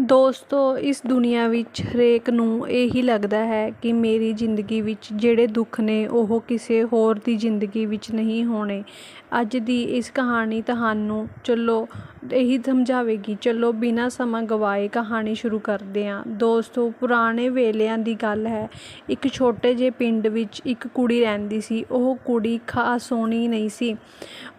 ਦੋਸਤੋ, ਇਸ ਦੁਨੀਆ ਵਿੱਚ ਹਰੇਕ ਨੂੰ ਇਹੀ ਲੱਗਦਾ ਹੈ ਕਿ ਮੇਰੀ ਜ਼ਿੰਦਗੀ ਵਿੱਚ ਜਿਹੜੇ ਦੁੱਖ ਨੇ, ਉਹ ਕਿਸੇ ਹੋਰ ਦੀ ਜ਼ਿੰਦਗੀ ਵਿੱਚ ਨਹੀਂ ਹੋਣੇ। ਅੱਜ ਦੀ ਇਸ ਕਹਾਣੀ ਤੁਹਾਨੂੰ ਚਲੋ, ਇਹੀ ਸਮਝਾਵੇਗੀ, ਚਲੋ ਬਿਨਾਂ ਸਮਾਂ ਗਵਾਏ ਕਹਾਣੀ ਸ਼ੁਰੂ ਕਰਦੇ ਹਾਂ। ਦੋਸਤੋ, ਪੁਰਾਣੇ ਵੇਲਿਆਂ ਦੀ ਗੱਲ ਹੈ, ਇੱਕ ਛੋਟੇ ਜਿਹੇ ਪਿੰਡ ਵਿੱਚ ਇੱਕ ਕੁੜੀ ਰਹਿੰਦੀ ਸੀ, ਉਹ ਕੁੜੀ ਖਾਸ ਸੋਹਣੀ ਨਹੀਂ ਸੀ।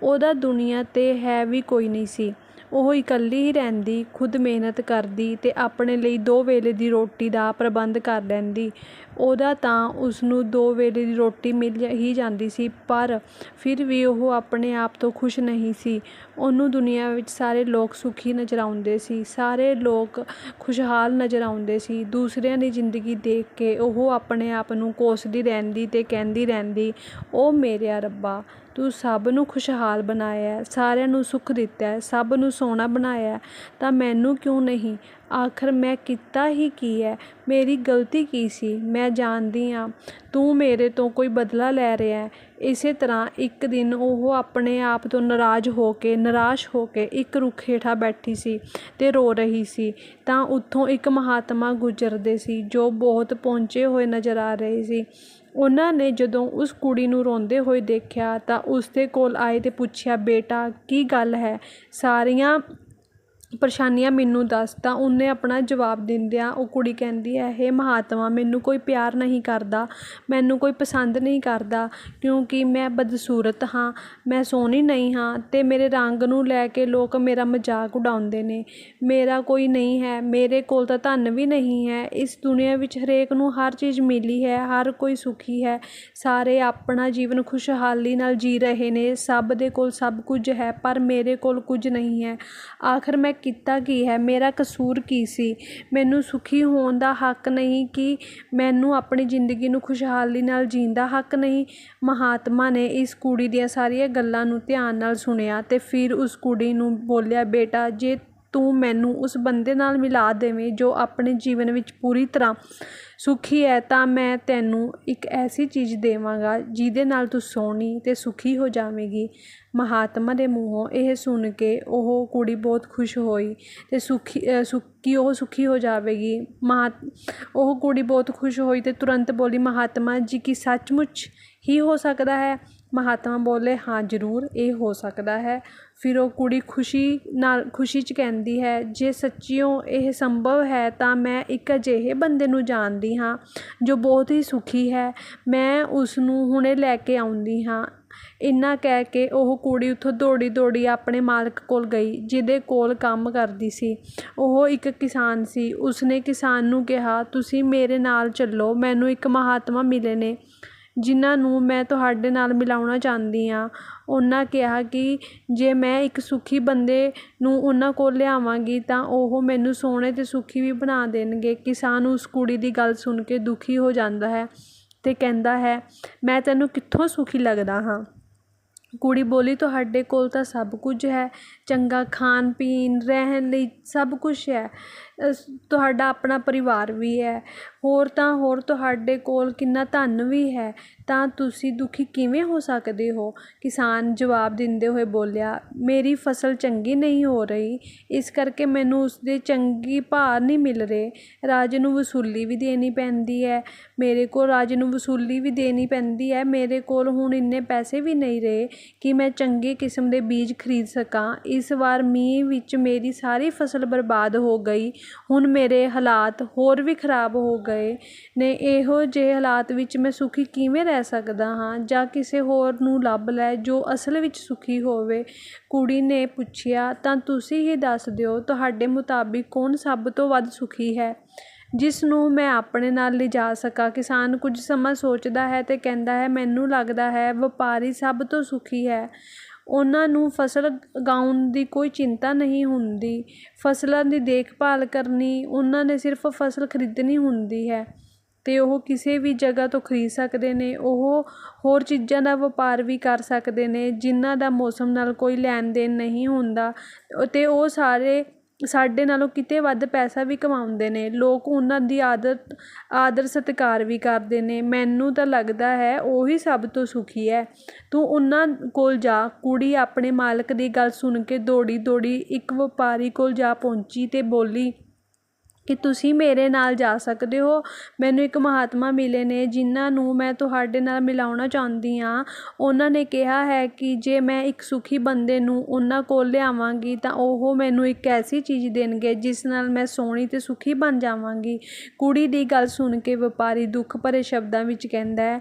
ਉਹਦਾ ਦੁਨੀਆ 'ਤੇ ਹੈ ਵੀ ਕੋਈ ਨਹੀਂ ਸੀ। ਉਹ ਇਕੱਲੀ ਹੀ ਰਹਿੰਦੀ, ਖੁਦ ਮਿਹਨਤ ਕਰਦੀ ਅਤੇ ਆਪਣੇ ਲਈ ਦੋ ਵੇਲੇ ਦੀ ਰੋਟੀ ਦਾ ਪ੍ਰਬੰਧ ਕਰ ਲੈਂਦੀ। ਉਹਦਾ ਤਾਂ ਉਸਨੂੰ ਦੋ ਵੇਲੇ ਦੀ ਰੋਟੀ ਮਿਲ ਹੀ ਜਾਂਦੀ ਸੀ, ਪਰ ਫਿਰ ਵੀ ਉਹ ਆਪਣੇ ਆਪ ਤੋਂ ਖੁਸ਼ ਨਹੀਂ ਸੀ। ਉਹਨੂੰ ਦੁਨੀਆ ਵਿੱਚ ਸਾਰੇ ਲੋਕ ਸੁਖੀ ਨਜ਼ਰ ਆਉਂਦੇ ਸੀ, ਸਾਰੇ ਲੋਕ ਖੁਸ਼ਹਾਲ ਨਜ਼ਰ ਆਉਂਦੇ ਸੀ। ਦੂਸਰਿਆਂ ਦੀ ਜ਼ਿੰਦਗੀ ਦੇਖ ਕੇ ਉਹ ਆਪਣੇ ਆਪ ਨੂੰ ਕੋਸਦੀ ਰਹਿੰਦੀ ਅਤੇ ਕਹਿੰਦੀ ਰਹਿੰਦੀ, ਓ ਮੇਰਿਆ ਰੱਬਾ ਤੂੰ ਸਭ ਨੂੰ ਖੁਸ਼ਹਾਲ ਬਣਾਇਆ ਸਾਰਿਆਂ ਨੂੰ ਸੁੱਖ ਦਿੱਤਾ ਸਭ ਨੂੰ ਸੋਹਣਾ ਬਣਾਇਆ ਤਾਂ ਮੈਨੂੰ ਕਿਉਂ ਨਹੀਂ? ਆਖਰ ਮੈਂ ਕੀਤਾ ਹੀ ਕੀ ਹੈ? ਮੇਰੀ ਗਲਤੀ ਕੀ ਸੀ? ਮੈਂ ਜਾਣਦੀ ਹਾਂ, ਤੂੰ ਮੇਰੇ ਤੋਂ ਕੋਈ ਬਦਲਾ ਲੈ ਰਿਹਾ ਇਸੇ ਤਰ੍ਹਾਂ ਇੱਕ ਦਿਨ ਉਹ ਆਪਣੇ ਆਪ ਤੋਂ ਨਾਰਾਜ਼ ਹੋ ਕੇ, ਨਿਰਾਸ਼ ਹੋ ਕੇ ਇੱਕ ਰੁੱਖ ਹੇਠਾਂ ਬੈਠੀ ਸੀ ਤੇ ਰੋ ਰਹੀ ਸੀ। ਤਾਂ ਉੱਥੋਂ ਇੱਕ ਮਹਾਤਮਾ ਗੁਜ਼ਰਦੇ ਸੀ, ਜੋ ਬਹੁਤ ਪਹੁੰਚੇ ਹੋਏ ਨਜ਼ਰ ਆ ਰਹੇ ਸੀ। ਉਹਨਾਂ ਨੇ ਜਦੋਂ ਉਸ ਕੁੜੀ ਨੂੰ ਰੋਂਦੇ ਹੋਏ ਦੇਖਿਆ ਤਾਂ ਉਸ ਦੇ ਕੋਲ ਆਏ ਅਤੇ ਪੁੱਛਿਆ, ਬੇਟਾ, ਕੀ ਗੱਲ ਹੈ? ਸਾਰੀਆਂ ਪਰੇਸ਼ਾਨੀਆਂ ਮੈਨੂੰ ਦੱਸ ਤਾਂ ਉਹਨੇ ਆਪਣਾ ਜਵਾਬ ਦਿੰਦਿਆਂ ਉਹ ਕੁੜੀ ਕਹਿੰਦੀ ਹੈ, ਹੇ ਮਹਾਤਮਾ, ਮੈਨੂੰ ਕੋਈ ਪਿਆਰ ਨਹੀਂ ਕਰਦਾ, ਮੈਨੂੰ ਕੋਈ ਪਸੰਦ ਨਹੀਂ ਕਰਦਾ, ਕਿਉਂਕਿ ਮੈਂ ਬਦਸੂਰਤ ਹਾਂ, ਮੈਂ ਸੋਹਣੀ ਨਹੀਂ ਹਾਂ ਅਤੇ ਮੇਰੇ ਰੰਗ ਨੂੰ ਲੈ ਕੇ ਲੋਕ ਮੇਰਾ ਮਜ਼ਾਕ ਉਡਾਉਂਦੇ ਨੇ। ਮੇਰਾ ਕੋਈ ਨਹੀਂ ਹੈ, ਮੇਰੇ ਕੋਲ ਤਾਂ ਧਨ ਵੀ ਨਹੀਂ ਹੈ। ਇਸ ਦੁਨੀਆ ਵਿੱਚ ਹਰੇਕ ਨੂੰ ਹਰ ਚੀਜ਼ ਮਿਲੀ ਹੈ, ਹਰ ਕੋਈ ਸੁਖੀ ਹੈ। ਸਾਰੇ ਆਪਣਾ ਜੀਵਨ ਖੁਸ਼ਹਾਲੀ ਨਾਲ ਜੀ ਰਹੇ ਨੇ, ਸਭ ਦੇ ਕੋਲ ਸਭ ਕੁਝ ਹੈ, ਪਰ ਮੇਰੇ ਕੋਲ ਕੁਝ ਨਹੀਂ ਹੈ। ਆਖਰ ਮੈਂ ਕੀਤਾ ਕੀ ਹੈ? ਮੇਰਾ ਕਸੂਰ ਕੀ ਸੀ? ਮੈਨੂੰ ਸੁਖੀ ਹੋਣ ਦਾ ਹੱਕ ਨਹੀਂ ਕਿ ਮੈਨੂੰ ਆਪਣੀ ਜ਼ਿੰਦਗੀ ਨੂੰ ਖੁਸ਼ਹਾਲੀ ਨਾਲ ਜੀਣ ਦਾ ਹੱਕ ਨਹੀਂ। ਮਹਾਤਮਾ ਨੇ ਇਸ ਕੁੜੀ ਦੀਆਂ ਸਾਰੀਆਂ ਗੱਲਾਂ ਨੂੰ ਧਿਆਨ ਨਾਲ ਸੁਣਿਆ ਅਤੇ ਫਿਰ ਉਸ ਕੁੜੀ ਨੂੰ ਬੋਲਿਆ, ਬੇਟਾ, ਜੇ ਤੂੰ ਮੈਨੂੰ ਉਸ ਬੰਦੇ ਨਾਲ ਮਿਲਾ ਦੇਵੇਂ ਜੋ ਆਪਣੇ ਜੀਵਨ ਵਿੱਚ ਪੂਰੀ ਤਰ੍ਹਾਂ ਸੁਖੀ ਹੈ, ਤਾਂ ਮੈਂ ਤੈਨੂੰ ਇੱਕ ਐਸੀ ਚੀਜ਼ ਦੇਵਾਂਗਾ ਜਿਹਦੇ ਨਾਲ ਤੂੰ ਸੋਹਣੀ ਅਤੇ ਸੁਖੀ ਹੋ ਜਾਵੇਂਗੀ। ਮਹਾਤਮਾ ਦੇ ਮੂੰਹੋਂ ਇਹ ਸੁਣ ਕੇ ਉਹ ਕੁੜੀ ਬਹੁਤ ਖੁਸ਼ ਹੋਈ ਅਤੇ ਸੁਖੀ ਸੁਖੀ, ਉਹ ਸੁਖੀ ਹੋ ਜਾਵੇਗੀ। ਮਹਾ, ਉਹ ਕੁੜੀ ਬਹੁਤ ਖੁਸ਼ ਹੋਈ ਅਤੇ ਤੁਰੰਤ ਬੋਲੀ, ਮਹਾਤਮਾ ਜੀ, ਕੀ ਸੱਚਮੁੱਚ ਹੀ ਹੋ ਸਕਦਾ ਹੈ? ਮਹਾਤਮਾ ਬੋਲੇ, ਹਾਂ, ਜ਼ਰੂਰ ਇਹ ਹੋ ਸਕਦਾ ਹੈ। ਫਿਰ ਉਹ ਕੁੜੀ ਖੁਸ਼ੀ ਨਾਲ, ਖੁਸ਼ੀ 'ਚ ਕਹਿੰਦੀ ਹੈ, ਜੇ ਸੱਚਿਓ ਇਹ ਸੰਭਵ ਹੈ ਤਾਂ ਮੈਂ ਇੱਕ ਅਜਿਹੇ ਬੰਦੇ ਨੂੰ ਜਾਣਦੀ ਹਾਂ ਜੋ ਬਹੁਤ ਹੀ ਸੁਖੀ ਹੈ। ਮੈਂ ਉਸ ਨੂੰ ਹੁਣੇ ਲੈ ਕੇ ਆਉਂਦੀ ਹਾਂ। ਇੰਨਾ ਕਹਿ ਕੇ ਉਹ ਕੁੜੀ ਉੱਥੋਂ ਦੌੜੀ ਦੌੜੀ ਆਪਣੇ ਮਾਲਕ ਕੋਲ ਗਈ, ਜਿਹਦੇ ਕੋਲ ਕੰਮ ਕਰਦੀ ਸੀ। ਉਹ ਇੱਕ ਕਿਸਾਨ ਸੀ। ਉਸਨੇ ਕਿਸਾਨ ਨੂੰ ਕਿਹਾ, ਤੁਸੀਂ ਮੇਰੇ ਨਾਲ ਚੱਲੋ, ਮੈਨੂੰ ਇੱਕ ਮਹਾਤਮਾ ਮਿਲੇ ਨੇ। ਜਿਨ੍ਹਾਂ ਨੂੰ ਮੈਂ ਤੁਹਾਡੇ ਨਾਲ ਮਿਲਾਉਣਾ ਚਾਹੁੰਦੀ ਹਾਂ। ਉਹਨਾਂ ਕਿਹਾ ਕਿ ਜੇ ਮੈਂ ਇੱਕ ਸੁਖੀ ਬੰਦੇ ਨੂੰ ਉਹਨਾਂ ਕੋਲ ਲਿਆਵਾਂਗੀ ਤਾਂ ਉਹ ਮੈਨੂੰ ਸੋਹਣੇ ਅਤੇ ਸੁਖੀ ਵੀ ਬਣਾ ਦੇਣਗੇ। ਕਿਸਾਨ ਉਸ ਕੁੜੀ ਦੀ ਗੱਲ ਸੁਣ ਕੇ ਦੁਖੀ ਹੋ ਜਾਂਦਾ ਹੈ ਅਤੇ ਕਹਿੰਦਾ ਹੈ, ਮੈਂ ਤੈਨੂੰ ਕਿੱਥੋਂ ਸੁਖੀ ਲੱਗਦਾ ਹਾਂ? ਕੁੜੀ ਬੋਲੀ, ਤੁਹਾਡੇ ਕੋਲ ਤਾਂ ਸਭ ਕੁਝ ਹੈ। ਚੰਗਾ ਖਾਣ ਪੀਣ ਰਹਿਣ ਲਈ ਸਭ ਕੁਛ ਹੈ। ਤੁਹਾਡਾ ਆਪਣਾ ਪਰਿਵਾਰ ਵੀ ਹੈ। ਹੋਰ ਤਾਂ ਹੋਰ ਤੁਹਾਡੇ ਕੋਲ ਕਿੰਨਾ ਧਨ ਵੀ ਹੈ, ਤਾਂ ਤੁਸੀਂ ਦੁਖੀ ਕਿਵੇਂ ਹੋ ਸਕਦੇ ਹੋ? ਕਿਸਾਨ ਜਵਾਬ ਦਿੰਦੇ ਹੋਏ ਬੋਲਿਆ, ਮੇਰੀ ਫਸਲ ਚੰਗੀ ਨਹੀਂ ਹੋ ਰਹੀ। ਇਸ ਕਰਕੇ ਮੈਨੂੰ ਉਸਦੇ ਚੰਗੀ ਭਾਅ ਨਹੀਂ ਮਿਲ ਰਹੇ। ਰਾਜੇ ਨੂੰ ਵਸੂਲੀ ਵੀ ਦੇਣੀ ਪੈਂਦੀ ਹੈ। ਮੇਰੇ ਕੋਲ ਰਾਜੇ ਨੂੰ ਵਸੂਲੀ ਵੀ ਦੇਣੀ ਪੈਂਦੀ ਹੈ। ਮੇਰੇ ਕੋਲ ਹੁਣ ਇੰਨੇ ਪੈਸੇ ਵੀ ਨਹੀਂ ਰਹੇ ਕਿ ਮੈਂ ਚੰਗੇ ਕਿਸਮ ਦੇ ਬੀਜ ਖਰੀਦ ਸਕਾਂ। ਇਸ ਵਾਰ ਮੀਂਹ ਵਿੱਚ ਮੇਰੀ ਸਾਰੀ ਫਸਲ ਬਰਬਾਦ ਹੋ ਗਈ। ਹੁਣ ਮੇਰੇ ਹਾਲਾਤ ਹੋਰ ਵੀ ਖਰਾਬ ਹੋ ਗਏ ਨੇ। ਇਹੋ ਜਿਹੇ ਹਾਲਾਤ ਵਿੱਚ ਮੈਂ ਸੁਖੀ ਕਿਵੇਂ ਰਹਿ ਸਕਦਾ ਹਾਂ ਜਾਂ ਕਿਸੇ ਹੋਰ ਨੂੰ ਲੱਭ ਲੈ ਜੋ ਅਸਲ ਵਿੱਚ ਸੁਖੀ ਹੋਵੇ? ਕੁੜੀ ਨੇ ਪੁੱਛਿਆ, ਤਾਂ ਤੁਸੀਂ ਹੀ ਦੱਸ ਦਿਓ ਤੁਹਾਡੇ ਮੁਤਾਬਿਕ ਕੌਣ ਸਭ ਤੋਂ ਵੱਧ ਸੁਖੀ ਹੈ? ਜਿਸ ਨੂੰ ਮੈਂ ਆਪਣੇ ਨਾਲ ਲਿਜਾ ਸਕਾਂ। ਕਿਸਾਨ ਕੁਝ ਸਮਾਂ ਸੋਚਦਾ ਹੈ ਅਤੇ ਕਹਿੰਦਾ ਹੈ, ਮੈਨੂੰ ਲੱਗਦਾ ਹੈ ਵਪਾਰੀ ਸਭ ਤੋਂ ਸੁਖੀ ਹੈ। ਉਹਨਾਂ ਨੂੰ ਫਸਲ ਉਗਾਉਣ ਦੀ ਕੋਈ ਚਿੰਤਾ ਨਹੀਂ ਹੁੰਦੀ। ਫਸਲਾਂ ਦੀ ਦੇਖਭਾਲ ਕਰਨੀ ਉਹਨਾਂ ਨੇ ਸਿਰਫ ਫਸਲ ਖਰੀਦਣੀ ਹੁੰਦੀ ਹੈ ਅਤੇ ਉਹ ਕਿਸੇ ਵੀ ਜਗ੍ਹਾ ਤੋਂ ਖਰੀਦ ਸਕਦੇ ਨੇ, ਉਹ ਹੋਰ ਚੀਜ਼ਾਂ ਦਾ ਵਪਾਰ ਵੀ ਕਰ ਸਕਦੇ ਨੇ, ਜਿਨ੍ਹਾਂ ਦਾ ਮੌਸਮ ਨਾਲ ਕੋਈ ਲੈਣ ਦੇਣ ਨਹੀਂ ਹੁੰਦਾ ਅਤੇ ਉਹ ਸਾਰੇ ਸਾਡੇ ਨਾਲੋਂ ਕਿਤੇ ਵੱਧ ਪੈਸਾ ਵੀ ਕਮਾਉਂਦੇ ਨੇ, ਲੋਕ ਉਹਨਾਂ ਦੀ ਆਦਤ ਆਦਰ ਸਤਿਕਾਰ ਵੀ ਕਰਦੇ ਨੇ। ਮੈਨੂੰ ਤਾਂ ਲੱਗਦਾ ਹੈ ਉਹੀ ਸਭ ਤੋਂ ਸੁਖੀ ਹੈ। ਤੂੰ ਉਹਨਾਂ ਕੋਲ ਜਾ, ਕੁੜੀ ਆਪਣੇ ਮਾਲਕ ਦੀ ਗੱਲ ਸੁਣ ਕੇ ਦੌੜੀ ਦੌੜੀ ਇੱਕ ਵਪਾਰੀ ਕੋਲ ਜਾ ਪਹੁੰਚੀ ਅਤੇ ਬੋਲੀ ਕਿ ਤੁਸੀਂ ਮੇਰੇ ਨਾਲ ਜਾ ਸਕਦੇ ਹੋ। ਮੈਨੂੰ ਇੱਕ ਮਹਾਤਮਾ ਮਿਲੇ ਨੇ ਜਿਨ੍ਹਾਂ ਨੂੰ ਮੈਂ ਤੁਹਾਡੇ ਨਾਲ ਮਿਲਾਉਣਾ ਚਾਹੁੰਦੀ ਹਾਂ। ਉਹਨਾਂ ਨੇ ਕਿਹਾ ਹੈ ਕਿ ਜੇ ਮੈਂ ਇੱਕ ਸੁਖੀ ਬੰਦੇ ਨੂੰ ਉਹਨਾਂ ਕੋਲ ਲਿਆਵਾਂਗੀ ਤਾਂ ਉਹ ਮੈਨੂੰ ਇੱਕ ਐਸੀ ਚੀਜ਼ ਦੇਣਗੇ ਜਿਸ ਨਾਲ ਮੈਂ ਸੋਹਣੀ ਅਤੇ ਸੁਖੀ ਬਣ ਜਾਵਾਂਗੀ। ਕੁੜੀ ਦੀ ਗੱਲ ਸੁਣ ਕੇ ਵਪਾਰੀ ਦੁੱਖ ਭਰੇ ਸ਼ਬਦਾਂ ਵਿੱਚ ਕਹਿੰਦਾ ਹੈ,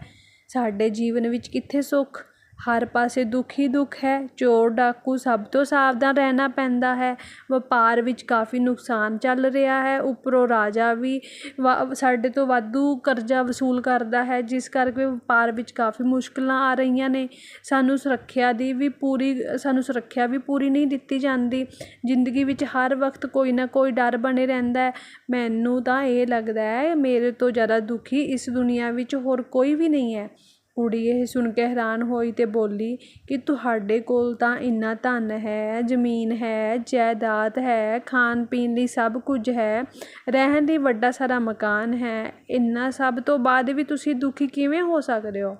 ਸਾਡੇ ਜੀਵਨ ਵਿੱਚ ਕਿੱਥੇ ਸੁੱਖ? ਹਰ ਪਾਸੇ ਦੁੱਖ ਹੀ ਦੁੱਖ ਹੈ, ਚੋਰ ਡਾਕੂ ਸਭ ਤੋਂ ਸਾਵਧਾਨ ਰਹਿਣਾ ਪੈਂਦਾ ਹੈ। ਵਪਾਰ ਵਿੱਚ ਕਾਫੀ ਨੁਕਸਾਨ ਚੱਲ ਰਿਹਾ ਹੈ, ਉੱਪਰੋਂ ਰਾਜਾ ਵੀ ਵਾ, ਸਾਡੇ ਤੋਂ ਵਾਧੂ ਕਰਜ਼ਾ ਵਸੂਲ ਕਰਦਾ ਹੈ, ਜਿਸ ਕਰਕੇ ਵਪਾਰ ਵਿੱਚ ਕਾਫੀ ਮੁਸ਼ਕਿਲਾਂ ਆ ਰਹੀਆਂ ਨੇ। ਸਾਨੂੰ ਸੁਰੱਖਿਆ ਦੀ ਵੀ ਪੂਰੀ, ਸਾਨੂੰ ਸੁਰੱਖਿਆ ਵੀ ਪੂਰੀ ਨਹੀਂ ਦਿੱਤੀ ਜਾਂਦੀ। ਜ਼ਿੰਦਗੀ ਵਿੱਚ ਹਰ ਵਕਤ ਕੋਈ ਨਾ ਕੋਈ ਡਰ ਬਣੇ ਰਹਿੰਦਾ ਮੈਨੂੰ ਤਾਂ ਇਹ ਲੱਗਦਾ ਹੈ, ਮੇਰੇ ਤੋਂ ਜ਼ਿਆਦਾ ਦੁਖੀ ਇਸ ਦੁਨੀਆ ਵਿੱਚ ਹੋਰ ਕੋਈ ਵੀ ਨਹੀਂ ਹੈ। ਕੁੜੀ ਇਹ ਸੁਣ ਕੇ ਹੈਰਾਨ ਹੋਈ ਅਤੇ ਬੋਲੀ ਕਿ ਤੁਹਾਡੇ ਕੋਲ ਤਾਂ ਇੰਨਾ ਧਨ ਹੈ, ਜ਼ਮੀਨ ਹੈ, ਜਾਇਦਾਦ ਹੈ, ਖਾਣ ਪੀਣ ਲਈ ਸਭ ਕੁਝ ਹੈ, ਰਹਿਣ ਲਈ ਵੱਡਾ ਸਾਰਾ ਮਕਾਨ ਹੈ, ਇੰਨਾ ਸਭ ਤੋਂ ਬਾਅਦ ਵੀ ਤੁਸੀਂ ਦੁਖੀ ਕਿਵੇਂ ਹੋ ਸਕਦੇ ਹੋ?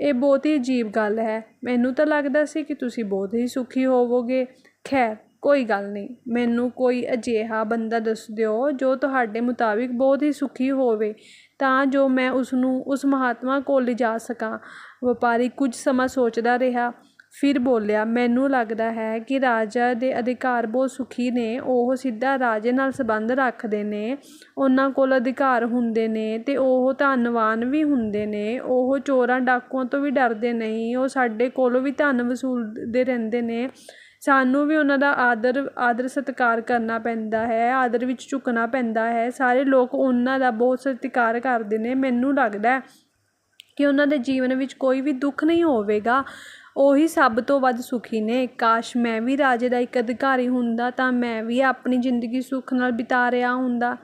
ਇਹ ਬਹੁਤ ਹੀ ਅਜੀਬ ਗੱਲ ਹੈ। ਮੈਨੂੰ ਤਾਂ ਲੱਗਦਾ ਸੀ ਕਿ ਤੁਸੀਂ ਬਹੁਤ ਹੀ ਸੁਖੀ ਹੋਵੋਗੇ। ਖੈਰ, ਕੋਈ ਗੱਲ ਨਹੀਂ। ਮੈਨੂੰ ਕੋਈ ਅਜਿਹਾ ਬੰਦਾ ਦੱਸ ਦਿਓ ਜੋ ਤੁਹਾਡੇ ਮੁਤਾਬਿਕ ਬਹੁਤ ਹੀ ਸੁਖੀ ਹੋਵੇ। ਤਾਂ ਜੋ ਮੈਂ ਉਸਨੂੰ, ਉਸ ਮਹਾਤਮਾ ਕੋਲ ਲਿਜਾ ਸਕਾਂ। ਵਪਾਰੀ ਕੁਝ ਸਮਾਂ ਸੋਚਦਾ ਰਿਹਾ, ਫਿਰ ਬੋਲਿਆ, ਮੈਨੂੰ ਲੱਗਦਾ ਹੈ ਕਿ ਰਾਜਾ ਦੇ ਅਧਿਕਾਰ ਬਹੁਤ ਸੁਖੀ ਨੇ। ਉਹ ਸਿੱਧਾ ਰਾਜੇ ਨਾਲ ਸੰਬੰਧ ਰੱਖਦੇ ਨੇ। ਉਹਨਾਂ ਕੋਲ ਅਧਿਕਾਰ ਹੁੰਦੇ ਨੇ ਅਤੇ ਉਹ ਧੰਨਵਾਨ ਵੀ ਹੁੰਦੇ ਨੇ। ਉਹ ਚੋਰਾਂ ਡਾਕੂਆਂ ਤੋਂ ਵੀ ਡਰਦੇ ਨਹੀਂ। ਉਹ ਸਾਡੇ ਕੋਲੋਂ ਵੀ ਧਨ ਵਸੂਲਦੇ ਰਹਿੰਦੇ ਨੇ। ਸਾਨੂੰ ਵੀ ਉਹਨਾਂ ਦਾ ਆਦਰ ਆਦਰ ਸਤਿਕਾਰ ਕਰਨਾ ਪੈਂਦਾ ਹੈ, ਆਦਰ ਵਿੱਚ ਝੁਕਣਾ ਪੈਂਦਾ ਹੈ। ਸਾਰੇ ਲੋਕ ਉਹਨਾਂ ਦਾ ਬਹੁਤ ਸਤਿਕਾਰ ਕਰਦੇ ਨੇ। ਮੈਨੂੰ ਲੱਗਦਾ ਕਿ ਉਹਨਾਂ ਦੇ ਜੀਵਨ ਵਿੱਚ ਕੋਈ ਵੀ ਦੁੱਖ ਨਹੀਂ ਹੋਵੇਗਾ। ਉਹੀ ਸਭ ਤੋਂ ਵੱਧ ਸੁਖੀ ਨੇ। ਕਾਸ਼ ਮੈਂ ਵੀ ਰਾਜੇ ਦਾ ਇੱਕ ਅਧਿਕਾਰੀ ਹੁੰਦਾ ਤਾਂ ਮੈਂ ਵੀ ਆਪਣੀ ਜ਼ਿੰਦਗੀ ਸੁੱਖ ਨਾਲ ਬਿਤਾ ਰਿਹਾ ਹੁੰਦਾ।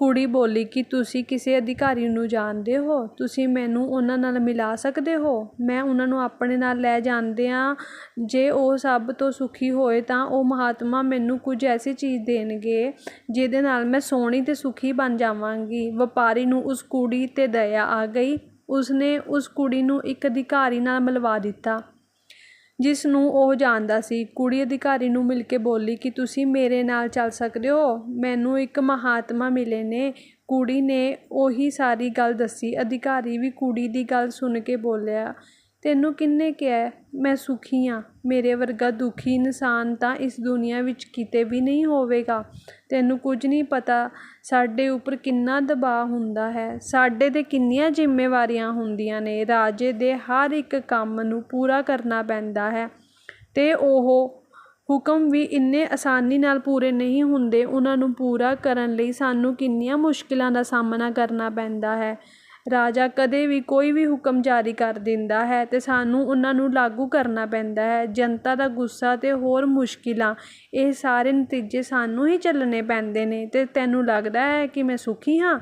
ਕੁੜੀ ਬੋਲੀ ਕਿ ਤੁਸੀਂ ਕਿਸੇ ਅਧਿਕਾਰੀ ਨੂੰ ਜਾਣਦੇ ਹੋ? ਤੁਸੀਂ ਮੈਨੂੰ ਉਹਨਾਂ ਨਾਲ ਮਿਲਾ ਸਕਦੇ ਹੋ? ਮੈਂ ਉਹਨਾਂ ਨੂੰ ਆਪਣੇ ਨਾਲ ਲੈ ਜਾਂਦੇ ਹਾਂ। ਜੇ ਉਹ ਸਭ ਤੋਂ ਸੁਖੀ ਹੋਏ ਤਾਂ ਉਹ ਮਹਾਤਮਾ ਮੈਨੂੰ ਕੁਝ ਐਸੀ ਚੀਜ਼ ਦੇਣਗੇ ਜਿਹਦੇ ਨਾਲ ਮੈਂ ਸੋਹਣੀ ਅਤੇ ਸੁਖੀ ਬਣ ਜਾਵਾਂਗੀ। ਵਪਾਰੀ ਨੂੰ ਉਸ ਕੁੜੀ 'ਤੇ ਦਇਆ ਆ ਗਈ। ਉਸਨੇ ਉਸ ਕੁੜੀ ਨੂੰ ਇੱਕ ਅਧਿਕਾਰੀ ਨਾਲ ਮਿਲਵਾ ਦਿੱਤਾ। ਜਿਸ ਨੂੰ ਉਹ ਜਾਣਦਾ ਸੀ। ਕੁੜੀ ਅਧਿਕਾਰੀ ਨੂੰ ਮਿਲ ਕੇ ਬੋਲੀ ਕਿ ਤੁਸੀਂ ਮੇਰੇ ਨਾਲ ਚੱਲ ਸਕਦੇ ਹੋ। ਮੈਨੂੰ ਇੱਕ ਮਹਾਤਮਾ ਮਿਲੇ ਨੇ। ਕੁੜੀ ਨੇ ਉਹੀ ਸਾਰੀ ਗੱਲ ਦੱਸੀ। ਅਧਿਕਾਰੀ ਵੀ ਕੁੜੀ ਦੀ ਗੱਲ ਸੁਣ ਕੇ ਬੋਲਿਆ। ਤੈਨੂੰ ਕਿਹਨੇ ਕਿਹਾ ਮੈਂ ਸੁਖੀ ਹਾਂ। ਮੇਰੇ ਵਰਗਾ ਦੁਖੀ ਇਨਸਾਨ ਤਾਂ ਇਸ ਦੁਨੀਆ ਵਿੱਚ ਕਿਤੇ ਵੀ ਨਹੀਂ ਹੋਵੇਗਾ। ਤੈਨੂੰ ਕੁਝ ਨਹੀਂ ਪਤਾ ਸਾਡੇ ਉੱਪਰ ਕਿੰਨਾ ਦਬਾਅ ਹੁੰਦਾ ਹੈ। ਸਾਡੇ 'ਤੇ ਕਿੰਨੀਆਂ ਜ਼ਿੰਮੇਵਾਰੀਆਂ ਹੁੰਦੀਆਂ ਨੇ। ਰਾਜੇ ਦੇ ਹਰ ਇੱਕ ਕੰਮ ਨੂੰ ਪੂਰਾ ਕਰਨਾ ਪੈਂਦਾ ਹੈ। ਅਤੇ ਉਹ ਹੁਕਮ ਵੀ ਇੰਨੇ ਆਸਾਨੀ ਨਾਲ ਪੂਰੇ ਨਹੀਂ ਹੁੰਦੇ। ਉਹਨਾਂ ਨੂੰ ਪੂਰਾ ਕਰਨ ਲਈ ਸਾਨੂੰ ਕਿੰਨੀਆਂ ਮੁਸ਼ਕਿਲਾਂ ਦਾ ਸਾਹਮਣਾ ਕਰਨਾ ਪੈਂਦਾ ਹੈ। ਰਾਜਾ ਕਦੇ ਵੀ ਕੋਈ ਵੀ ਹੁਕਮ ਜਾਰੀ ਕਰ ਦਿੰਦਾ ਹੈ ਅਤੇ ਸਾਨੂੰ ਉਹਨਾਂ ਨੂੰ ਲਾਗੂ ਕਰਨਾ ਪੈਂਦਾ ਹੈ। ਜਨਤਾ ਦਾ ਗੁੱਸਾ ਅਤੇ ਹੋਰ ਮੁਸ਼ਕਿਲਾਂ, ਇਹ ਸਾਰੇ ਨਤੀਜੇ ਸਾਨੂੰ ਹੀ ਝੱਲਣੇ ਪੈਂਦੇ ਨੇ ਅਤੇ ਤੈਨੂੰ ਲੱਗਦਾ ਹੈ ਕਿ ਮੈਂ ਸੁਖੀ ਹਾਂ?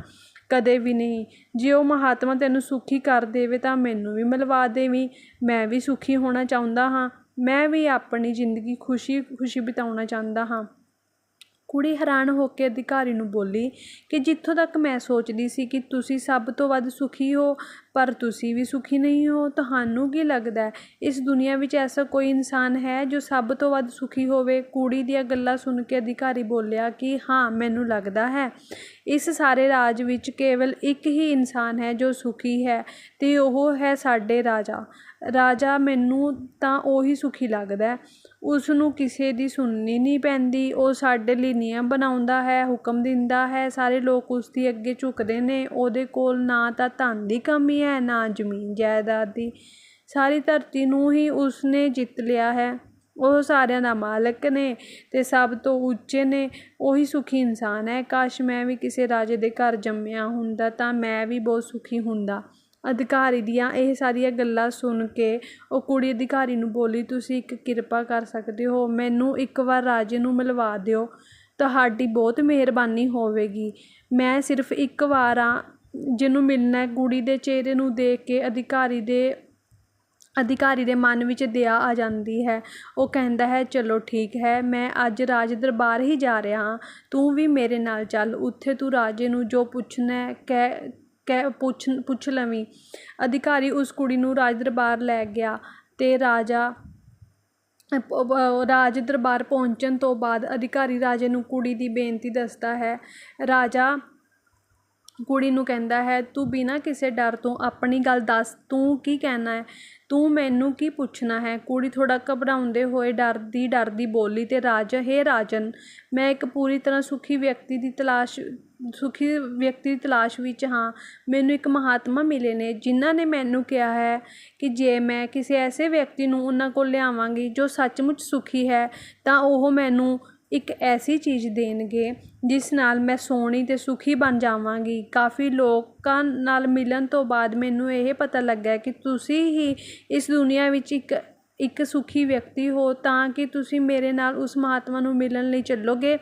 ਕਦੇ ਵੀ ਨਹੀਂ। ਜੇ ਉਹ ਮਹਾਤਮਾ ਤੈਨੂੰ ਸੁਖੀ ਕਰ ਦੇਵੇ ਤਾਂ ਮੈਨੂੰ ਵੀ ਮਿਲਵਾ ਦੇਵੀਂ। ਮੈਂ ਵੀ ਸੁਖੀ ਹੋਣਾ ਚਾਹੁੰਦਾ ਹਾਂ। ਮੈਂ ਵੀ ਆਪਣੀ ਜ਼ਿੰਦਗੀ ਖੁਸ਼ੀ ਖੁਸ਼ੀ ਬਿਤਾਉਣਾ ਚਾਹੁੰਦਾ ਹਾਂ। ਕੁੜੀ ਹੈਰਾਨ ਹੋ ਕੇ ਅਧਿਕਾਰੀ ਨੂੰ ਬੋਲੀ ਕਿ ਜਿੱਥੋਂ ਤੱਕ ਮੈਂ ਸੋਚਦੀ ਸੀ ਕਿ ਤੁਸੀਂ ਸਭ ਤੋਂ ਵੱਧ ਸੁਖੀ ਹੋ, ਪਰ ਤੁਸੀਂ ਵੀ ਸੁਖੀ ਨਹੀਂ ਹੋ, ਤੁਹਾਨੂੰ ਕੀ ਲੱਗਦਾ ਇਸ ਦੁਨੀਆ ਵਿੱਚ ਐਸਾ ਕੋਈ ਇਨਸਾਨ ਹੈ ਜੋ ਸਭ ਤੋਂ ਵੱਧ ਸੁਖੀ ਹੋਵੇ? ਕੁੜੀ ਦੀਆਂ ਗੱਲਾਂ ਸੁਣ ਕੇ ਅਧਿਕਾਰੀ ਬੋਲਿਆ ਕਿ ਹਾਂ, ਮੈਨੂੰ ਲੱਗਦਾ ਹੈ। ਇਸ ਸਾਰੇ ਰਾਜ ਵਿੱਚ ਕੇਵਲ ਇੱਕ ਹੀ ਇਨਸਾਨ ਹੈ ਜੋ ਸੁਖੀ ਹੈ ਅਤੇ ਉਹ ਹੈ ਸਾਡੇ ਰਾਜਾ। ਰਾਜਾ ਮੈਨੂੰ ਤਾਂ ਉਹੀ ਸੁਖੀ ਲੱਗਦਾ ਉਸ ਨੂੰ ਕਿਸੇ ਦੀ ਸੁਣਨੀ ਨਹੀਂ ਪੈਂਦੀ। ਉਹ ਸਾਡੇ ਲਈ ਨਿਯਮ ਬਣਾਉਂਦਾ ਹੈ, ਹੁਕਮ ਦਿੰਦਾ ਹੈ। ਸਾਰੇ ਲੋਕ ਉਸ ਦੀ ਅੱਗੇ ਝੁਕਦੇ ਨੇ। ਉਹਦੇ ਕੋਲ ਨਾ ਤਾਂ ਧਨ ਦੀ ਕਮੀ ਹੈ, ਨਾ ਜ਼ਮੀਨ ਜਾਇਦਾਦ ਦੀ। ਸਾਰੀ ਧਰਤੀ ਨੂੰ ਹੀ ਉਸਨੇ ਜਿੱਤ ਲਿਆ ਹੈ। ਉਹ ਸਾਰਿਆਂ ਦਾ ਮਾਲਕ ਨੇ ਅਤੇ ਸਭ ਤੋਂ ਉੱਚੇ ਨੇ। ਉਹੀ ਸੁਖੀ ਇਨਸਾਨ ਹੈ। ਕਾਸ਼ ਮੈਂ ਵੀ ਕਿਸੇ ਰਾਜੇ ਦੇ ਘਰ ਜੰਮਿਆ ਹੁੰਦਾ ਤਾਂ ਮੈਂ ਵੀ ਬਹੁਤ ਸੁਖੀ ਹੁੰਦਾ। ਅਧਿਕਾਰੀ ਦੀਆਂ ਇਹ ਸਾਰੀਆਂ ਗੱਲਾਂ ਸੁਣ ਕੇ ਉਹ ਕੁੜੀ ਅਧਿਕਾਰੀ ਨੂੰ ਬੋਲੀ, ਤੁਸੀਂ ਇੱਕ ਕਿਰਪਾ ਕਰ ਸਕਦੇ ਹੋ, ਮੈਨੂੰ ਇੱਕ ਵਾਰ ਰਾਜੇ ਨੂੰ ਮਿਲਵਾ ਦਿਓ। ਤੁਹਾਡੀ ਬਹੁਤ ਮਿਹਰਬਾਨੀ ਹੋਵੇਗੀ। ਮੈਂ ਸਿਰਫ ਇੱਕ ਵਾਰ ਹਾਂ ਜਿਹਨੂੰ ਮਿਲਣਾ ਕੁੜੀ ਦੇ ਚਿਹਰੇ ਨੂੰ ਦੇਖ ਕੇ ਅਧਿਕਾਰੀ ਦੇ ਅਧਿਕਾਰੀ ਦੇ ਮਨ ਵਿੱਚ ਦਇਆ ਆ ਜਾਂਦੀ ਹੈ। ਉਹ ਕਹਿੰਦਾ ਹੈ, ਚਲੋ ਠੀਕ ਹੈ, ਮੈਂ ਅੱਜ ਰਾਜ ਦਰਬਾਰ ਹੀ ਜਾ ਰਿਹਾ ਹਾਂ ਤੂੰ ਵੀ ਮੇਰੇ ਨਾਲ ਚੱਲ। ਉੱਥੇ ਤੂੰ ਰਾਜੇ ਨੂੰ ਜੋ ਪੁੱਛਣਾ ਕਹਿ ਕਹਿ ਪੁੱਛ ਪੁੱਛ ਲਵੀਂ। ਅਧਿਕਾਰੀ ਉਸ ਕੁੜੀ ਨੂੰ ਰਾਜ ਦਰਬਾਰ ਲੈ ਗਿਆ ਅਤੇ ਰਾਜਾ ਰਾਜ ਦਰਬਾਰ ਪਹੁੰਚਣ ਤੋਂ ਬਾਅਦ ਅਧਿਕਾਰੀ ਰਾਜੇ ਨੂੰ ਕੁੜੀ ਦੀ ਬੇਨਤੀ ਦੱਸਦਾ ਹੈ। ਰਾਜਾ ਕੁੜੀ ਨੂੰ ਕਹਿੰਦਾ ਹੈ, ਤੂੰ ਬਿਨਾਂ ਕਿਸੇ ਡਰ ਤੋਂ ਆਪਣੀ ਗੱਲ ਦੱਸ, ਤੂੰ ਕੀ ਕਹਿਣਾ ਹੈ? ਤੂੰ ਮੈਨੂੰ ਕੀ ਪੁੱਛਣਾ ਹੈ? ਕੁੜੀ ਥੋੜ੍ਹਾ ਘਬਰਾਉਂਦੇ ਹੋਏ ਡਰਦੀ ਡਰਦੀ ਬੋਲੀ ਅਤੇ ਰਾਜਾ, ਹੇ ਰਾਜਨ, ਮੈਂ ਇੱਕ ਪੂਰੀ ਤਰ੍ਹਾਂ ਸੁਖੀ ਵਿਅਕਤੀ ਦੀ ਤਲਾਸ਼ ਸੁਖੀ ਵਿਅਕਤੀ ਦੀ ਤਲਾਸ਼ ਵਿੱਚ ਹਾਂ, ਮੈਨੂੰ ਇੱਕ ਮਹਾਤਮਾ ਮਿਲੇ ਨੇ, ਜਿਨ੍ਹਾਂ ਨੇ ਮੈਨੂੰ ਕਿਹਾ ਹੈ ਕਿ ਜੇ ਮੈਂ ਕਿਸੇ ਐਸੇ ਵਿਅਕਤੀ ਨੂੰ ਉਹਨਾਂ ਕੋਲ ਲਿਆਵਾਂਗੀ ਜੋ ਸੱਚਮੁੱਚ ਸੁਖੀ ਹੈ, ਤਾਂ ਉਹ ਮੈਨੂੰ ਇੱਕ ਐਸੀ ਚੀਜ਼ ਦੇਣਗੇ, ਜਿਸ ਨਾਲ ਮੈਂ ਸੋਹਣੀ ਅਤੇ ਸੁਖੀ ਬਣ ਜਾਵਾਂਗੀ। ਕਾਫੀ ਲੋਕਾਂ ਨਾਲ ਮਿਲਣ ਤੋਂ ਬਾਅਦ ਮੈਨੂੰ ਇਹ ਪਤਾ ਲੱਗਾ ਕਿ ਤੁਸੀਂ ਹੀ ਇਸ ਦੁਨੀਆ ਵਿੱਚ ਇੱਕ ਇੱਕ ਸੁਖੀ ਵਿਅਕਤੀ ਹੋ, ਤਾਂ ਕਿ ਤੁਸੀਂ ਮੇਰੇ ਨਾਲ ਉਸ ਮਹਾਤਮਾ ਨੂੰ ਮਿਲਣ ਲਈ ਚੱਲੋਗੇ।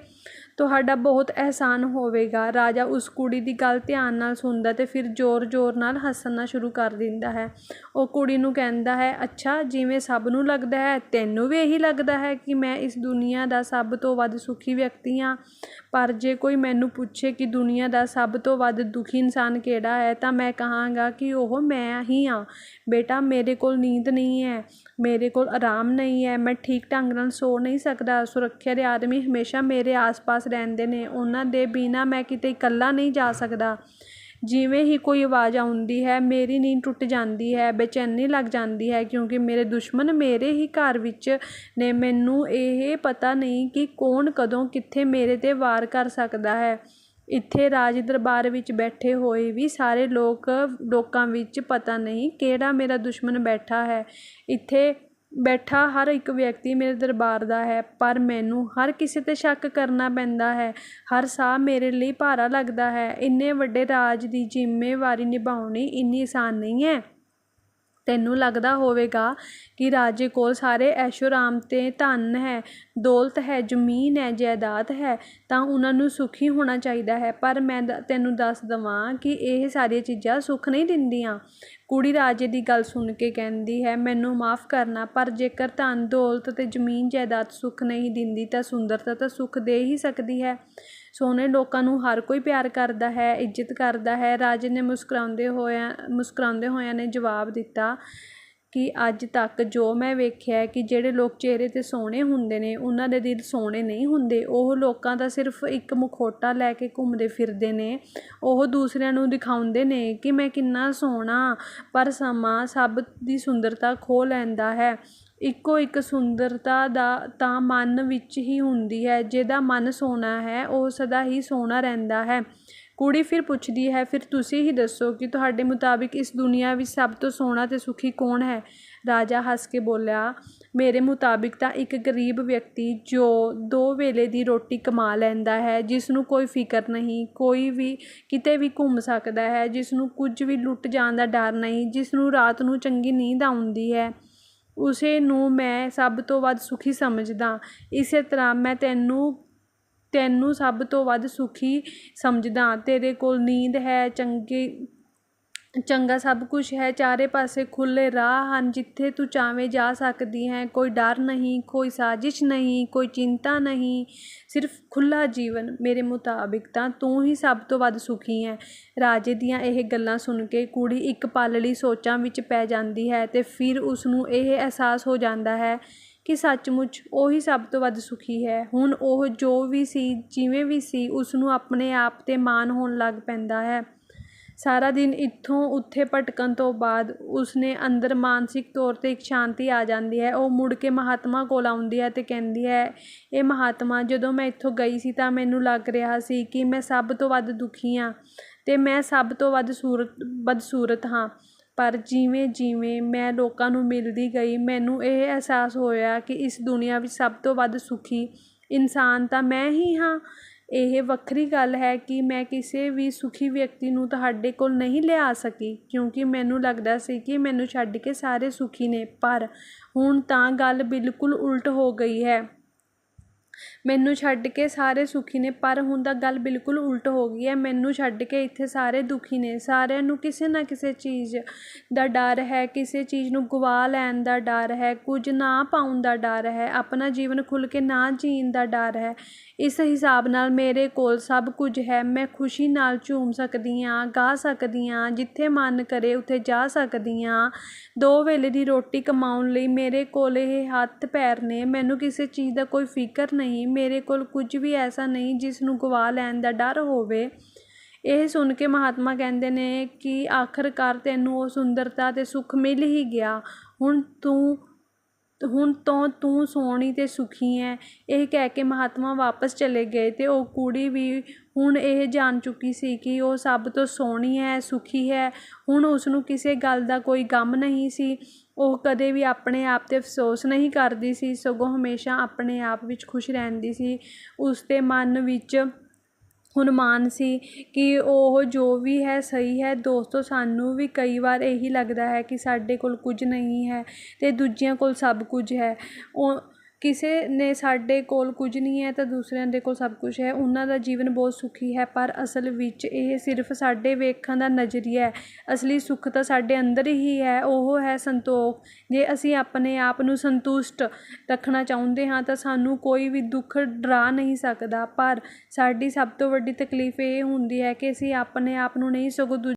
ਤੁਹਾਡਾ ਬਹੁਤ ਅਹਿਸਾਨ ਹੋਵੇਗਾ। ਰਾਜਾ ਉਸ ਕੁੜੀ ਦੀ ਗੱਲ ਧਿਆਨ ਨਾਲ ਸੁਣਦਾ ਅਤੇ ਫਿਰ ਜ਼ੋਰ-ਜ਼ੋਰ ਨਾਲ ਹੱਸਣਾ ਸ਼ੁਰੂ ਕਰ ਦਿੰਦਾ ਹੈ। ਉਹ ਕੁੜੀ ਨੂੰ ਕਹਿੰਦਾ ਹੈ, ਅੱਛਾ, ਜਿਵੇਂ ਸਭ ਨੂੰ ਲੱਗਦਾ ਹੈ, ਤੈਨੂੰ ਵੀ ਇਹੀ ਲੱਗਦਾ ਹੈ ਕਿ ਮੈਂ ਇਸ ਦੁਨੀਆ ਦਾ ਸਭ ਤੋਂ ਵੱਧ ਸੁਖੀ ਵਿਅਕਤੀ ਹਾਂ। ਪਰ ਜੇ ਕੋਈ ਮੈਨੂੰ ਪੁੱਛੇ ਕਿ ਦੁਨੀਆ ਦਾ ਸਭ ਤੋਂ ਵੱਧ ਦੁਖੀ ਇਨਸਾਨ ਕਿਹੜਾ ਹੈ, ਤਾਂ ਮੈਂ ਕਹਾਂਗਾ ਕਿ ਉਹ ਮੈਂ ਹੀ ਹਾਂ। ਬੇਟਾ, ਮੇਰੇ ਕੋਲ ਨੀਂਦ ਨਹੀਂ ਹੈ, ਮੇਰੇ ਕੋਲ ਆਰਾਮ ਨਹੀਂ ਹੈ, ਮੈਂ ਠੀਕ ਢੰਗ ਨਾਲ ਸੋ ਨਹੀਂ ਸਕਦਾ। ਸੁਰੱਖਿਆ ਦੇ ਆਦਮੀ ਹਮੇਸ਼ਾ ਮੇਰੇ ਆਸ-ਪਾਸ ਰਹਿੰਦੇ ਨੇ, ਉਹਨਾਂ ਦੇ ਬਿਨਾਂ ਮੈਂ ਕਿਤੇ ਇਕੱਲਾ ਨਹੀਂ ਜਾ ਸਕਦਾ। ਜਿਵੇਂ ਹੀ ਕੋਈ ਆਵਾਜ਼ ਆਉਂਦੀ ਹੈ, ਮੇਰੀ ਨੀਂਦ ਟੁੱਟ ਜਾਂਦੀ ਹੈ, ਬੇਚੈਨੀ ਲੱਗ ਜਾਂਦੀ ਹੈ, ਕਿਉਂਕਿ ਮੇਰੇ ਦੁਸ਼ਮਣ ਮੇਰੇ ਹੀ ਘਰ ਵਿੱਚ ਨੇ। ਮੈਨੂੰ ਇਹ ਪਤਾ ਨਹੀਂ ਕਿ ਕੌਣ ਕਦੋਂ ਕਿੱਥੇ ਮੇਰੇ 'ਤੇ ਵਾਰ ਕਰ ਸਕਦਾ ਹੈ। ਇੱਥੇ ਰਾਜ ਦਰਬਾਰ ਵਿੱਚ ਬੈਠੇ ਹੋਏ ਵੀ ਸਾਰੇ ਲੋਕ, ਲੋਕਾਂ ਵਿੱਚ ਪਤਾ ਨਹੀਂ ਕਿਹੜਾ ਮੇਰਾ ਦੁਸ਼ਮਣ ਬੈਠਾ ਹੈ। ਇੱਥੇ ਬੈਠਾ ਹਰ ਇੱਕ ਵਿਅਕਤੀ ਮੇਰੇ ਦਰਬਾਰ ਦਾ ਹੈ, ਪਰ ਮੈਨੂੰ ਹਰ ਕਿਸੇ 'ਤੇ ਸ਼ੱਕ ਕਰਨਾ ਪੈਂਦਾ ਹੈ। ਹਰ ਸਾਹ ਮੇਰੇ ਲਈ ਭਾਰਾ ਲੱਗਦਾ ਹੈ। ਇੰਨੇ ਵੱਡੇ ਰਾਜ ਦੀ ਜ਼ਿੰਮੇਵਾਰੀ ਨਿਭਾਉਣੀ ਇੰਨੀ ਆਸਾਨ ਨਹੀਂ ਹੈ। ਤੈਨੂੰ ਲੱਗਦਾ ਹੋਵੇਗਾ ਕਿ ਰਾਜੇ ਕੋਲ ਸਾਰੇ ਐਸ਼ੋ ਆਰਾਮ ਤੇ ਧਨ ਹੈ, ਦੌਲਤ ਹੈ, ਜ਼ਮੀਨ ਹੈ, ਜਾਇਦਾਦ ਹੈ, ਤਾਂ ਉਹਨਾਂ ਨੂੰ ਸੁਖੀ ਹੋਣਾ ਚਾਹੀਦਾ ਹੈ। ਪਰ ਮੈਂ ਦ- ਤੈਨੂੰ ਦੱਸ ਦੇਵਾਂ ਕਿ ਇਹ ਸਾਰੀਆਂ ਚੀਜ਼ਾਂ ਸੁੱਖ ਨਹੀਂ ਦਿੰਦੀਆਂ। ਕੁੜੀ ਰਾਜੇ ਦੀ ਗੱਲ ਸੁਣ ਕੇ ਕਹਿੰਦੀ ਹੈ, ਮੈਨੂੰ ਮਾਫ ਕਰਨਾ, ਪਰ ਜੇਕਰ ਧਨ, ਦੌਲਤ ਅਤੇ ਜ਼ਮੀਨ, ਜਾਇਦਾਦ ਸੁੱਖ ਨਹੀਂ ਦਿੰਦੀ, ਤਾਂ ਸੁੰਦਰਤਾ ਤਾਂ ਸੁੱਖ ਦੇ ਹੀ ਸਕਦੀ ਹੈ। ਸੋਹਣੇ ਲੋਕਾਂ ਨੂੰ ਹਰ ਕੋਈ ਪਿਆਰ ਕਰਦਾ ਹੈ, ਇੱਜ਼ਤ ਕਰਦਾ ਹੈ। ਰਾਜੇ ਨੇ ਮੁਸਕਰਾਉਂਦੇ ਹੋਇਆਂ ਮੁਸਕਰਾਉਂਦੇ ਹੋਇਆਂ ਨੇ ਜਵਾਬ ਦਿੱਤਾ ਕਿ ਅੱਜ ਤੱਕ ਜੋ ਮੈਂ ਵੇਖਿਆ ਕਿ ਜਿਹੜੇ ਲੋਕ ਚਿਹਰੇ 'ਤੇ ਸੋਹਣੇ ਹੁੰਦੇ ਨੇ, ਉਹਨਾਂ ਦੇ ਦਿਲ ਸੋਹਣੇ ਨਹੀਂ ਹੁੰਦੇ। ਉਹ ਲੋਕਾਂ ਦਾ ਸਿਰਫ ਇੱਕ ਮੁਖੌਟਾ ਲੈ ਕੇ ਘੁੰਮਦੇ ਫਿਰਦੇ ਨੇ। ਉਹ ਦੂਸਰਿਆਂ ਨੂੰ ਦਿਖਾਉਂਦੇ ਨੇ ਕਿ ਮੈਂ ਕਿੰਨਾ ਸੋਹਣਾ, ਪਰ ਸਮਾਂ ਸਭ ਦੀ ਸੁੰਦਰਤਾ ਖੋਹ ਲੈਂਦਾ ਹੈ। ਇੱਕੋ ਇੱਕ ਸੁੰਦਰਤਾ ਦਾ ਤਾਂ ਮਨ ਵਿੱਚ ਹੀ ਹੁੰਦੀ ਹੈ, ਜਿਹਦਾ ਮਨ ਸੋਹਣਾ ਹੈ, ਉਹ ਸਦਾ ਹੀ ਸੋਹਣਾ ਰਹਿੰਦਾ ਹੈ। ਕੁੜੀ ਫਿਰ ਪੁੱਛਦੀ ਹੈ, ਫਿਰ ਤੁਸੀਂ ਹੀ ਦੱਸੋ ਕਿ ਤੁਹਾਡੇ ਮੁਤਾਬਿਕ ਇਸ ਦੁਨੀਆ ਵਿੱਚ ਸਭ ਤੋਂ ਸੋਹਣਾ ਅਤੇ ਸੁਖੀ ਕੌਣ ਹੈ? ਰਾਜਾ ਹੱਸ ਕੇ ਬੋਲਿਆ, ਮੇਰੇ ਮੁਤਾਬਿਕ ਤਾਂ ਇੱਕ ਗਰੀਬ ਵਿਅਕਤੀ ਜੋ ਦੋ ਵੇਲੇ ਦੀ ਰੋਟੀ ਕਮਾ ਲੈਂਦਾ ਹੈ, ਜਿਸ ਨੂੰ ਕੋਈ ਫਿਕਰ ਨਹੀਂ, ਕੋਈ ਵੀ ਕਿਤੇ ਵੀ ਘੁੰਮ ਸਕਦਾ ਹੈ, ਜਿਸ ਨੂੰ ਕੁਝ ਵੀ ਲੁੱਟ ਜਾਣ ਦਾ ਡਰ ਨਹੀਂ, ਜਿਸ ਨੂੰ ਰਾਤ ਨੂੰ ਚੰਗੀ ਨੀਂਦ ਆਉਂਦੀ ਹੈ। ਉਸੇ ਨੂੰ ਮੈਂ ਸਭ ਤੋਂ ਵੱਧ ਸੁਖੀ ਸਮਝਦਾ। ਇਸੇ ਤਰ੍ਹਾਂ ਮੈਂ ਤੈਨੂੰ ਤੈਨੂੰ ਸਭ ਤੋਂ ਵੱਧ ਸੁਖੀ ਸਮਝਦਾ। ਤੇਰੇ ਕੋਲ ਨੀਂਦ ਹੈ ਚੰਗੀ ਚੰਗਾ ਸਭ ਕੁਛ ਹੈ, ਚਾਰੇ ਪਾਸੇ ਖੁੱਲ੍ਹੇ ਰਾਹ ਹਨ, ਜਿੱਥੇ ਤੂੰ ਚਾਵੇਂ ਜਾ ਸਕਦੀ ਹੈ। ਕੋਈ ਡਰ ਨਹੀਂ, ਕੋਈ ਸਾਜ਼ਿਸ਼ ਨਹੀਂ, ਕੋਈ ਚਿੰਤਾ ਨਹੀਂ, ਸਿਰਫ ਖੁੱਲ੍ਹਾ ਜੀਵਨ। ਮੇਰੇ ਮੁਤਾਬਿਕ ਤਾਂ ਤੂੰ ਹੀ ਸਭ ਤੋਂ ਵੱਧ ਸੁਖੀ ਹੈ। ਰਾਜੇ ਦੀਆਂ ਇਹ ਗੱਲਾਂ ਸੁਣ ਕੇ ਕੁੜੀ ਇੱਕ ਪਲ ਲਈ ਸੋਚਾਂ ਵਿੱਚ ਪੈ ਜਾਂਦੀ ਹੈ ਅਤੇ ਫਿਰ ਉਸ ਨੂੰ ਇਹ ਅਹਿਸਾਸ ਹੋ ਜਾਂਦਾ ਹੈ ਕਿ ਸੱਚਮੁੱਚ ਉਹੀ ਸਭ ਤੋਂ ਵੱਧ ਸੁਖੀ ਹੈ। ਹੁਣ ਉਹ ਜੋ ਵੀ ਸੀ, ਜਿਵੇਂ ਵੀ ਸੀ ਉਸ ਨੂੰ ਆਪਣੇ ਆਪ 'ਤੇ ਮਾਣ ਹੋਣ ਲੱਗ ਪੈਂਦਾ ਹੈ। ਸਾਰਾ ਦਿਨ ਇੱਥੋਂ ਉੱਥੇ ਭਟਕਣ ਤੋਂ ਬਾਅਦ ਉਸਨੇ ਅੰਦਰ ਮਾਨਸਿਕ ਤੌਰ 'ਤੇ ਇੱਕ ਸ਼ਾਂਤੀ ਆ ਜਾਂਦੀ ਹੈ। ਉਹ ਮੁੜ ਕੇ ਮਹਾਤਮਾ ਕੋਲ ਆਉਂਦੀ ਹੈ ਅਤੇ ਕਹਿੰਦੀ ਹੈ, ਇਹ ਮਹਾਤਮਾ, ਜਦੋਂ ਮੈਂ ਇੱਥੋਂ ਗਈ ਸੀ ਤਾਂ ਮੈਨੂੰ ਲੱਗ ਰਿਹਾ ਸੀ ਕਿ ਮੈਂ ਸਭ ਤੋਂ ਵੱਧ ਦੁਖੀ ਹਾਂ ਅਤੇ ਮੈਂ ਸਭ ਤੋਂ ਵੱਧ ਸੂਰਤ, ਬਦਸੂਰਤ ਹਾਂ। ਪਰ ਜਿਵੇਂ ਜਿਵੇਂ ਮੈਂ ਲੋਕਾਂ ਨੂੰ ਮਿਲਦੀ ਗਈ, ਮੈਨੂੰ ਇਹ ਅਹਿਸਾਸ ਹੋਇਆ ਕਿ ਇਸ ਦੁਨੀਆ ਵਿੱਚ ਸਭ ਤੋਂ ਵੱਧ ਸੁਖੀ ਇਨਸਾਨ ਤਾਂ ਮੈਂ ਹੀ ਹਾਂ। ਇਹ ਵੱਖਰੀ ਗੱਲ ਹੈ ਕਿ ਮੈਂ ਕਿਸੇ ਵੀ ਸੁਖੀ ਵਿਅਕਤੀ ਨੂੰ ਤੁਹਾਡੇ ਕੋਲ ਨਹੀਂ ਲਿਆ ਸਕੀ, ਕਿਉਂਕਿ ਮੈਨੂੰ ਲੱਗਦਾ ਸੀ ਕਿ ਮੈਨੂੰ ਛੱਡ ਕੇ ਸਾਰੇ ਸੁਖੀ ਨੇ, ਪਰ ਹੁਣ ਤਾਂ ਗੱਲ ਬਿਲਕੁਲ ਉਲਟ ਹੋ ਗਈ ਹੈ। ਮੈਨੂੰ ਛੱਡ ਕੇ ਸਾਰੇ ਸੁਖੀ ਨੇ, ਪਰ ਹੁਣ ਤਾਂ ਗੱਲ ਬਿਲਕੁਲ ਉਲਟ ਹੋ ਗਈ ਹੈ। ਮੈਨੂੰ ਛੱਡ ਕੇ ਇੱਥੇ ਸਾਰੇ ਦੁਖੀ ਨੇ। ਸਾਰਿਆਂ ਨੂੰ ਕਿਸੇ ਨਾ ਕਿਸੇ ਚੀਜ਼ ਦਾ ਡਰ ਹੈ। ਕਿਸੇ ਚੀਜ਼ ਨੂੰ ਗਵਾ ਲੈਣ ਦਾ ਡਰ ਹੈ। ਕੁਝ ਨਾ ਪਾਉਣ ਦਾ ਡਰ ਹੈ। ਆਪਣਾ ਜੀਵਨ ਖੁੱਲ੍ਹ ਕੇ ਨਾ ਜੀਣ ਦਾ ਡਰ ਹੈ। ਇਸ ਹਿਸਾਬ ਨਾਲ ਮੇਰੇ ਕੋਲ ਸਭ ਕੁਝ ਹੈ। ਮੈਂ ਖੁਸ਼ੀ ਨਾਲ ਝੂਮ ਸਕਦੀ ਹਾਂ, ਗਾ ਸਕਦੀ ਹਾਂ। ਜਿੱਥੇ ਮਨ ਕਰੇ ਉੱਥੇ ਜਾ ਸਕਦੀ ਹਾਂ। ਦੋ ਵੇਲੇ ਦੀ ਰੋਟੀ ਕਮਾਉਣ ਲਈ ਮੇਰੇ ਕੋਲ ਇਹ ਹੱਥ ਪੈਰ ਨੇ। ਮੈਨੂੰ ਕਿਸੇ ਚੀਜ਼ ਦਾ ਕੋਈ ਫਿਕਰ ਨਹੀਂ। ਮੇਰੇ ਕੋਲ ਕੁਝ ਵੀ ਐਸਾ ਨਹੀਂ ਜਿਸ ਨੂੰ ਗਵਾ ਲੈਣ ਦਾ ਡਰ ਹੋਵੇ। ਇਹ ਸੁਣ ਕੇ ਮਹਾਤਮਾ ਕਹਿੰਦੇ ਨੇ ਕਿ ਆਖਰਕਾਰ ਤੈਨੂੰ ਉਹ ਸੁੰਦਰਤਾ ਅਤੇ ਸੁੱਖ ਮਿਲ ਹੀ ਗਿਆ। ਹੁਣ ਤੂੰ, ਹੁਣ ਤੋਂ ਤੂੰ ਸੋਹਣੀ ਅਤੇ ਸੁਖੀ ਹੈ ਇਹ ਕਹਿ ਕੇ ਮਹਾਤਮਾ ਵਾਪਸ ਚਲੇ ਗਏ ਅਤੇ ਉਹ ਕੁੜੀ ਵੀ ਹੁਣ ਇਹ ਜਾਣ ਚੁੱਕੀ ਸੀ ਕਿ ਉਹ ਸਭ ਤੋਂ ਸੋਹਣੀ ਹੈ ਸੁਖੀ ਹੈ ਹੁਣ ਉਸਨੂੰ ਕਿਸੇ ਗੱਲ ਦਾ ਕੋਈ ਗਮ ਨਹੀਂ ਸੀ। ਉਹ ਕਦੇ ਵੀ ਆਪਣੇ ਆਪ 'ਤੇ ਅਫਸੋਸ ਨਹੀਂ ਕਰਦੀ ਸੀ, ਸਗੋਂ ਹਮੇਸ਼ਾ ਆਪਣੇ ਆਪ ਵਿੱਚ ਖੁਸ਼ ਰਹਿੰਦੀ ਸੀ। ਉਸ ਦੇ ਮਨ ਵਿੱਚ ਹੁਣ ਮਾਨ ਸੀ ਕਿ ਉਹ ਜੋ ਵੀ ਹੈ, ਸਹੀ ਹੈ। ਦੋਸਤੋ, ਸਾਨੂੰ ਵੀ ਕਈ ਵਾਰ ਇਹੀ ਲੱਗਦਾ ਹੈ ਕਿ ਸਾਡੇ ਕੋਲ ਕੁਝ ਨਹੀਂ ਹੈ ਅਤੇ ਦੂਜਿਆਂ ਕੋਲ ਸਭ ਕੁਝ ਹੈ। ਉਹ ਕਿਸੇ ਨੇ ਸਾਡੇ ਕੋਲ ਕੁਝ ਨਹੀਂ ਹੈ ਤਾਂ ਦੂਸਰਿਆਂ ਦੇ ਕੋਲ ਸਭ ਕੁਛ ਹੈ। ਉਹਨਾਂ ਦਾ ਜੀਵਨ ਬਹੁਤ ਸੁਖੀ ਹੈ, ਪਰ ਅਸਲ ਵਿੱਚ ਇਹ ਸਿਰਫ ਸਾਡੇ ਵੇਖਣ ਦਾ ਨਜ਼ਰੀਆ ਹੈ। ਅਸਲੀ ਸੁੱਖ ਤਾਂ ਸਾਡੇ ਅੰਦਰ ਹੀ ਹੈ, ਉਹ ਹੈ ਸੰਤੋਖ। ਜੇ ਅਸੀਂ ਆਪਣੇ ਆਪ ਨੂੰ ਸੰਤੁਸ਼ਟ ਰੱਖਣਾ ਚਾਹੁੰਦੇ ਹਾਂ ਤਾਂ ਸਾਨੂੰ ਕੋਈ ਵੀ ਦੁੱਖ ਡਰਾ ਨਹੀਂ ਸਕਦਾ, ਪਰ ਸਾਡੀ ਸਭ ਤੋਂ ਵੱਡੀ ਤਕਲੀਫ ਇਹ ਹੁੰਦੀ ਹੈ ਕਿ ਅਸੀਂ ਆਪਣੇ ਆਪ ਨੂੰ ਨਹੀਂ ਸਗੋਂ ਦੂ